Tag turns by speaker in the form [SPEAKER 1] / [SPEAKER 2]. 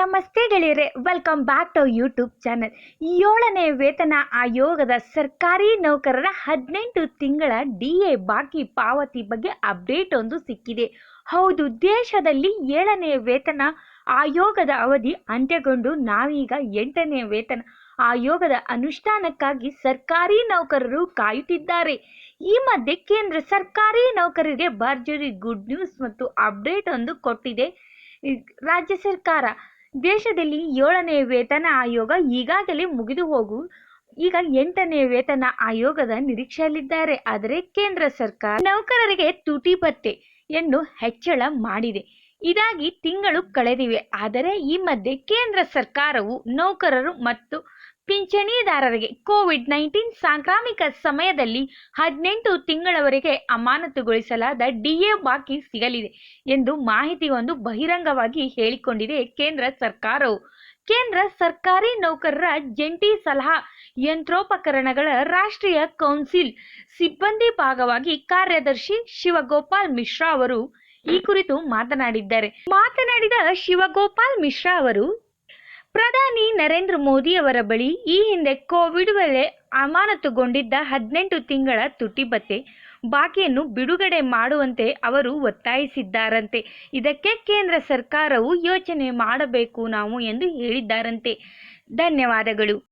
[SPEAKER 1] ನಮಸ್ತೆ ಗೆಳೆಯರೆ welcome back to YouTube channel ಏಳನೇ ವೇತನ ಆಯೋಗದ ಸರ್ಕಾರಿ ನೌಕರರ ಹದಿನೆಂಟು ತಿಂಗಳ ಡಿ ಎ ಬಾಕಿ ಪಾವತಿ ಬಗ್ಗೆ ಅಪ್ಡೇಟ್ ಒಂದು ಸಿಕ್ಕಿದೆ. ಹೌದು, ದೇಶದಲ್ಲಿ ಏಳನೇ ವೇತನ ಆಯೋಗದ ಅವಧಿ ಅಂತ್ಯಗೊಂಡು ನಾವೀಗ ಎಂಟನೇ ವೇತನ ಆಯೋಗದ ಅನುಷ್ಠಾನಕ್ಕಾಗಿ ಸರ್ಕಾರಿ ನೌಕರರು ಕಾಯುತ್ತಿದ್ದಾರೆ. ಈ ಮಧ್ಯೆ ಕೇಂದ್ರ ಸರ್ಕಾರಿ ನೌಕರರಿಗೆ ಭರ್ಜರಿ ಗುಡ್ ನ್ಯೂಸ್ ಮತ್ತು ಅಪ್ಡೇಟ್ ಒಂದು ಕೊಟ್ಟಿದೆ. ರಾಜ್ಯ ಸರ್ಕಾರ ದೇಶದಲ್ಲಿ ಏಳನೇ ವೇತನ ಆಯೋಗ ಈಗಾಗಲೇ ಮುಗಿದು ಹೋಗು, ಈಗ ಎಂಟನೇ ವೇತನ ಆಯೋಗದ ನಿರೀಕ್ಷೆಯಲ್ಲಿದ್ದಾರೆ. ಆದರೆ ಕೇಂದ್ರ ಸರ್ಕಾರ ನೌಕರರಿಗೆ ತುಟಿ ಭತ್ಯೆಯನ್ನು ಹೆಚ್ಚಳ ಮಾಡಿದೆ. ಇದಾಗಿ ತಿಂಗಳು ಕಳೆದಿವೆ. ಆದರೆ ಈ ಮಧ್ಯೆ ಕೇಂದ್ರ ಸರ್ಕಾರವು ನೌಕರರು ಮತ್ತು ಪಿಂಚಣಿದಾರರಿಗೆ ಕೋವಿಡ್ ನೈನ್ಟೀನ್ ಸಾಂಕ್ರಾಮಿಕ ಸಮಯದಲ್ಲಿ ಹದಿನೆಂಟು ತಿಂಗಳವರೆಗೆ ಅಮಾನತುಗೊಳಿಸಲಾದ ಡಿಎ ಬಾಕಿ ಸಿಗಲಿದೆ ಎಂದು ಮಾಹಿತಿಯೊಂದು ಬಹಿರಂಗವಾಗಿ ಹೇಳಿಕೊಂಡಿದೆ ಕೇಂದ್ರ ಸರ್ಕಾರವು. ಕೇಂದ್ರ ಸರ್ಕಾರಿ ನೌಕರರ ಜಂಟಿ ಸಲಹಾ ಯಂತ್ರೋಪಕರಣಗಳ ರಾಷ್ಟ್ರೀಯ ಕೌನ್ಸಿಲ್ ಸಿಬ್ಬಂದಿ ಭಾಗವಾಗಿ ಕಾರ್ಯದರ್ಶಿ ಶಿವಗೋಪಾಲ್ ಮಿಶ್ರಾ ಅವರು ಈ ಕುರಿತು ಮಾತನಾಡಿದ್ದಾರೆ. ಮಾತನಾಡಿದ ಶಿವಗೋಪಾಲ್ ಮಿಶ್ರಾ ಅವರು ಪ್ರಧಾನಿ ನರೇಂದ್ರ ಮೋದಿ ಅವರ ಬಳಿ ಈ ಹಿಂದೆ ಕೋವಿಡ್ ವೇಳೆ ಅಮಾನತುಗೊಂಡಿದ್ದ ಹದಿನೆಂಟು ತಿಂಗಳ ತುಟಿ ಭತ್ಯೆ ಬಾಕಿಯನ್ನು ಬಿಡುಗಡೆ ಮಾಡುವಂತೆ ಅವರು ಒತ್ತಾಯಿಸಿದ್ದಾರಂತೆ. ಇದಕ್ಕೆ ಕೇಂದ್ರ ಸರ್ಕಾರವು ಯೋಚನೆ ಮಾಡಬೇಕು ನಾವು ಎಂದು ಹೇಳಿದ್ದಾರಂತೆ. ಧನ್ಯವಾದಗಳು.